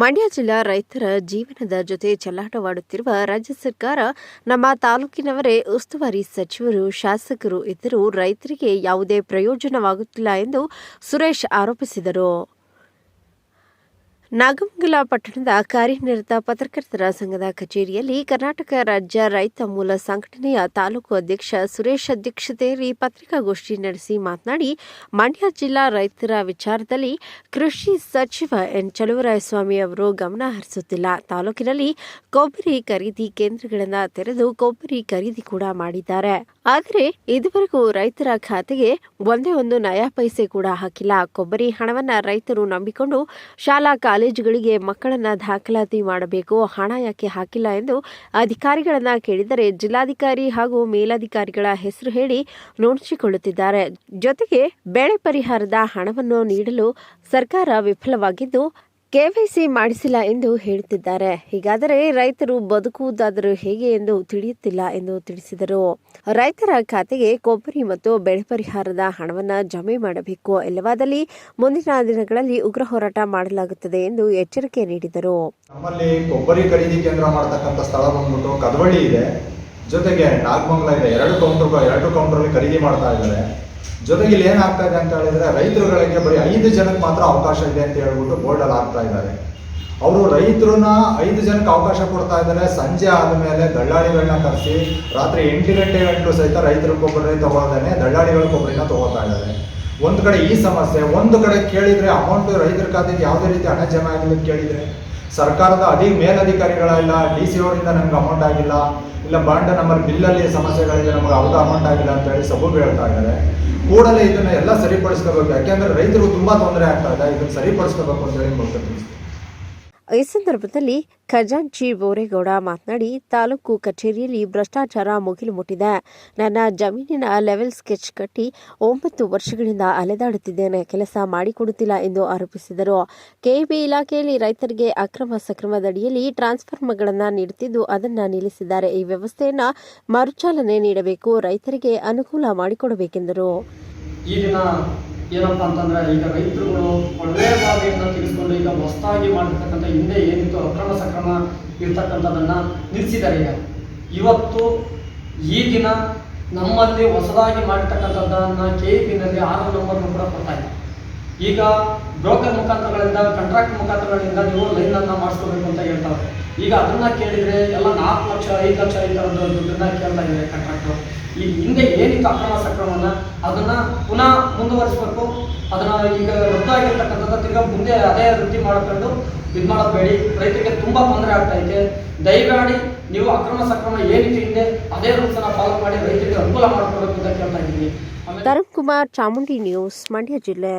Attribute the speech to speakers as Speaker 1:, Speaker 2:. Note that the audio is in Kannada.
Speaker 1: ಮಂಡ್ಯ ಜಿಲ್ಲಾ ರೈತರ ಜೀವನದ ಜೊತೆ ಚೆಲ್ಲಾಟವಾಡುತ್ತಿರುವ ರಾಜ್ಯ ಸರ್ಕಾರ, ನಮ್ಮ ತಾಲೂಕಿನವರೇ ಉಸ್ತುವಾರಿ ಸಚಿವರು, ಶಾಸಕರು ಇದ್ದರೂ ರೈತರಿಗೆ ಯಾವುದೇ ಪ್ರಯೋಜನವಾಗುತ್ತಿಲ್ಲ ಎಂದು ಸುರೇಶ್ ಆರೋಪಿಸಿದರು. ನಾಗಮಂಗಲ ಪಟ್ಟಣದ ಕಾರ್ಯನಿರತ ಪತ್ರಕರ್ತರ ಸಂಘದ ಕಚೇರಿಯಲ್ಲಿ ಕರ್ನಾಟಕ ರಾಜ್ಯ ರೈತ ಮೂಲ ಸಂಘಟನೆಯ ತಾಲೂಕು ಅಧ್ಯಕ್ಷ ಸುರೇಶ್ ಅಧ್ಯಕ್ಷತೆಯಲ್ಲಿ ಪತ್ರಿಕಾಗೋಷ್ಠಿ ನಡೆಸಿ ಮಾತನಾಡಿ, ಮಂಡ್ಯ ಜಿಲ್ಲಾ ರೈತರ ವಿಚಾರದಲ್ಲಿ ಕೃಷಿ ಸಚಿವ ಎನ್ ಚಲುವರಾಯಸ್ವಾಮಿ ಅವರು ಗಮನ ಹರಿಸುತ್ತಿಲ್ಲ. ತಾಲೂಕಿನಲ್ಲಿ ಕೊಬ್ಬರಿ ಖರೀದಿ ಕೇಂದ್ರಗಳನ್ನು ತೆರೆದು ಕೊಬ್ಬರಿ ಖರೀದಿ ಕೂಡ ಮಾಡಿದ್ದಾರೆ. ಆದರೆ, ಇದುವರೆಗೂ ರೈತರ ಖಾತೆಗೆ ಒಂದೇ ಒಂದು ನಯಾ ಪೈಸೆ ಕೂಡ ಹಾಕಿಲ್ಲ. ಕೊಬ್ಬರಿ ಹಣವನ್ನ ರೈತರು ನಂಬಿಕೊಂಡು ಶಾಲಾ ಕಾಲೇಜುಗಳಿಗೆ ಮಕ್ಕಳನ್ನ ದಾಖಲಾತಿ ಮಾಡಬೇಕು, ಹಣ ಯಾಕೆ ಹಾಕಿಲ್ಲ ಎಂದು ಅಧಿಕಾರಿಗಳನ್ನ ಕೇಳಿದರೆ ಜಿಲ್ಲಾಧಿಕಾರಿ ಹಾಗೂ ಮೇಲಧಿಕಾರಿಗಳ ಹೆಸರು ಹೇಳಿ ನೋಡಿಸಿಕೊಳ್ಳುತ್ತಿದ್ದಾರೆ. ಜೊತೆಗೆ ಬೆಳೆ ಪರಿಹಾರದ ಹಣವನ್ನು ನೀಡಲು ಸರ್ಕಾರ ವಿಫಲವಾಗಿದ್ದು ಕೆವೈಸಿ ಮಾಡಿಸಿಲ್ಲ ಎಂದು ಹೇಳುತ್ತಿದ್ದಾರೆ. ಹೀಗಾದರೆ ರೈತರು ಬದುಕುವುದಾದರೂ ಹೇಗೆ ಎಂದು ತಿಳಿಯುತ್ತಿಲ್ಲ ಎಂದು ತಿಳಿಸಿದರು. ರೈತರ ಖಾತೆಗೆ ಕೊಬ್ಬರಿ ಮತ್ತು ಬೆಳೆ ಪರಿಹಾರದ ಹಣವನ್ನು ಜಮೆ ಮಾಡಬೇಕು ಇಲ್ಲವಾದಲ್ಲಿ ಮುಂದಿನ ದಿನಗಳಲ್ಲಿ ಉಗ್ರ ಹೋರಾಟ ಮಾಡಲಾಗುತ್ತದೆ ಎಂದು ಎಚ್ಚರಿಕೆ ನೀಡಿದರು.
Speaker 2: ನಮ್ಮಲ್ಲಿ ಕೊಬ್ಬರಿ ಖರೀದಿ ಕೇಂದ್ರ ಮಾಡತಕ್ಕಂಥ ಸ್ಥಳ ಬಂದ್ಬಿಟ್ಟು ಕದವಳ್ಳಿ ಇದೆ. ಜೊತೆಗೆ ನಾಗಮಂಗಲ ಇದೆ. ಎರಡು ಕೌಂಟರ್ ಎರಡು ಕೌಂಟರ್ ಖರೀದಿ ಮಾಡ್ತಾ ಇದ್ದಾರೆ. ಜೊತೆಗೆ ಇಲ್ಲಿ ಏನಾಗ್ತಾ ಇದೆ ಅಂತ ಹೇಳಿದ್ರೆ ರೈತರುಗಳಿಗೆ ಬರೀ ಐದು ಜನಕ್ಕೆ ಮಾತ್ರ ಅವಕಾಶ ಇದೆ ಅಂತ ಹೇಳ್ಬಿಟ್ಟು ಬೋರ್ಡಲ್ಲಿ ಹಾಕ್ತಾ ಇದ್ದಾರೆ. ಅವರು ರೈತರನ್ನ ಐದು ಜನಕ್ಕೆ ಅವಕಾಶ ಕೊಡ್ತಾ ಇದ್ದಾರೆ. ಸಂಜೆ ಆದಮೇಲೆ ದಳ್ಳಾಳಿಗಳನ್ನ ಕರೆಸಿ, ರಾತ್ರಿ ಎಂಟು ಗಂಟೆ ಗಂಟು ಸಹಿತ ರೈತರ ಕೊಬ್ಬರಿ ತಗೊಳ್ದೇನೆ, ದಳ್ಳಾಳಿಗಳ ಕೊಬ್ಬರಿನ ತಗೋತಾ ಇದ್ದಾರೆ. ಒಂದು ಕಡೆ ಈ ಸಮಸ್ಯೆ, ಒಂದು ಕಡೆ ಕೇಳಿದ್ರೆ ಅಮೌಂಟ್ ರೈತರ ಖಾತೆಗೆ ಯಾವುದೇ ರೀತಿ ಹಣ ಜಮಾ ಆಗಿಲ್ಲ ಕೇಳಿದ್ರೆ. ಸರ್ಕಾರದ ಅಧಿ ಮೇಲಧಿಕಾರಿಗಳಿಲ್ಲ ಡಿ ಸಿ ಅವರಿಂದ ನಮ್ಗೆ ಅಮೌಂಟ್ ಆಗಿಲ್ಲ. ಇಲ್ಲ, ಬಾಂಡ್ ನಮ್ಮಲ್ಲಿ ಬಿಲ್ಲಲ್ಲಿ ಸಮಸ್ಯೆಗಳಿದೆ ನಮಗೆ ಅವ್ರದ್ದು ಅಮೌಂಟ್ ಆಗಿಲ್ಲ ಅಂತ ಹೇಳಿ ಸಬೂಬು ಹೇಳ್ತಾ ಇದ್ದಾರೆ. ಕೂಡಲೇ ಇದನ್ನ ಎಲ್ಲ ಸರಿಪಡಿಸ್ಕೋಬೇಕು. ಯಾಕೆಂದ್ರೆ ರೈತರು ತುಂಬಾ ತೊಂದರೆ ಆಗ್ತಾ ಇದೆ. ಇದನ್ನ ಸರಿಪಡಿಸ್ಕೋಬೇಕು ಅಂತ ಹೇಳಿ ಮುಖ್ಯ
Speaker 1: ಈ ಸಂದರ್ಭದಲ್ಲಿ ಖಜಾಂಚಿ ಬೋರೇಗೌಡ ಮಾತನಾಡಿ ತಾಲೂಕು ಕಚೇರಿಯಲ್ಲಿ ಭ್ರಷ್ಟಾಚಾರ ಮುಗಿಲು ಮುಟ್ಟಿದೆ. ನನ್ನ ಜಮೀನಿನ ಲೆವೆಲ್ ಸ್ಕೆಚ್ ಕಟ್ಟಿ ಒಂಬತ್ತು ವರ್ಷಗಳಿಂದ ಅಲೆದಾಡುತ್ತಿದ್ದೇನೆ. ಕೆಲಸ ಮಾಡಿಕೊಡುತ್ತಿಲ್ಲ ಎಂದು ಆರೋಪಿಸಿದರು. ಕೆಇಬಿ ಇಲಾಖೆಯಲ್ಲಿ ರೈತರಿಗೆ ಅಕ್ರಮ ಸಕ್ರಮದಡಿಯಲ್ಲಿ ಟ್ರಾನ್ಸ್ಫಾರ್ಮರ್ಗಳನ್ನು ನೀಡುತ್ತಿದ್ದು ಅದನ್ನು ನಿಲ್ಲಿಸಿದ್ದಾರೆ. ಈ ವ್ಯವಸ್ಥೆಯನ್ನು ಮರುಚಾಲನೆ ನೀಡಬೇಕು. ರೈತರಿಗೆ ಅನುಕೂಲ ಮಾಡಿಕೊಡಬೇಕೆಂದರು.
Speaker 3: ಏನಪ್ಪ ಅಂತಂದ್ರೆ ಈಗ ರೈತರುಗಳು ಒಳ್ಳೆಯ ಬಾವಿಯನ್ನು ತಿಳಿಸ್ಕೊಂಡು ಈಗ ಹೊಸದಾಗಿ ಮಾಡಿರ್ತಕ್ಕಂಥ ಹಿಂದೆ ಏನಿತ್ತು ಅಕ್ರಮ ಸಕ್ರಮ ಇರ್ತಕ್ಕಂಥದ್ದನ್ನು ನಿಲ್ಲಿಸಿದ್ದಾರೆ ಈಗ. ಇವತ್ತು ಈ ದಿನ ನಮ್ಮಲ್ಲಿ ಹೊಸದಾಗಿ ಮಾಡಿರ್ತಕ್ಕಂಥದ್ದನ್ನ ಕೆ ಇ ಪಿನಲ್ಲಿ ಆರು ನಂಬರ್ನು ಕೂಡ ಕೊಡ್ತಾ ಇದೆ ಈಗ ಬ್ರೋಕರ್ ಮುಖಾಂತರಗಳಿಂದ, ಕಾಂಟ್ರಾಕ್ಟ್ ಮುಖಾಂತರಗಳಿಂದ ನೀವು ಲೈನ್ ಅನ್ನ ಮಾಡಿಸ್ಕೋಬೇಕು ಅಂತ ಹೇಳ್ತಾರೆ ಈಗ ಅದನ್ನ ಕೇಳಿದ್ರೆ ಎಲ್ಲ ನಾಲ್ಕು ಲಕ್ಷ, ಐದು ಲಕ್ಷ ಈ ಥರದ್ದು ದುಡ್ಡನ್ನ ಕೇಳ್ತಾ ಇದ್ದಾರೆ ಕಾಂಟ್ರಾಕ್ಟು ಈ ಹಿಂದೆ ಏನಿತ್ತು ಅಕ್ರಮ ಸಕ್ರಮನ ಅದನ್ನ ಪುನಃ ಮುಂದುವರಿಸಬೇಕು ಅದನ್ನ ಈಗ ರದ್ದಾಗಿರ್ತಕ್ಕಂಥದ್ದು ತಿರ್ಗಾ ಮುಂದೆ ಅದೇ ವೃತ್ತಿ ಮಾಡ್ಕೊಂಡು ಇದು ಮಾಡಬೇಡಿ ಬೇಡಿ. ರೈತರಿಗೆ ತುಂಬಾ ತೊಂದರೆ ಆಗ್ತಾ ಇದೆ. ದಯಮಾಡಿ ನೀವು ಅಕ್ರಮ ಸಕ್ರಮ ಏನಿತ್ತು ಹಿಂದೆ ಅದೇ ರೂಲ್ಸ್ನ ಫಾಲೋ ಮಾಡಿ ರೈತರಿಗೆ ಅನುಕೂಲ ಮಾಡ್ಕೊಡ್ಬೇಕು ಅಂತ ಕೇಳ್ತಾ ಇದ್ದೀನಿ.
Speaker 1: ತರುಣ್ ಕುಮಾರ್ ಚಾಮುಂಡಿ ನ್ಯೂಸ್ ಮಂಡ್ಯ ಜಿಲ್ಲೆ.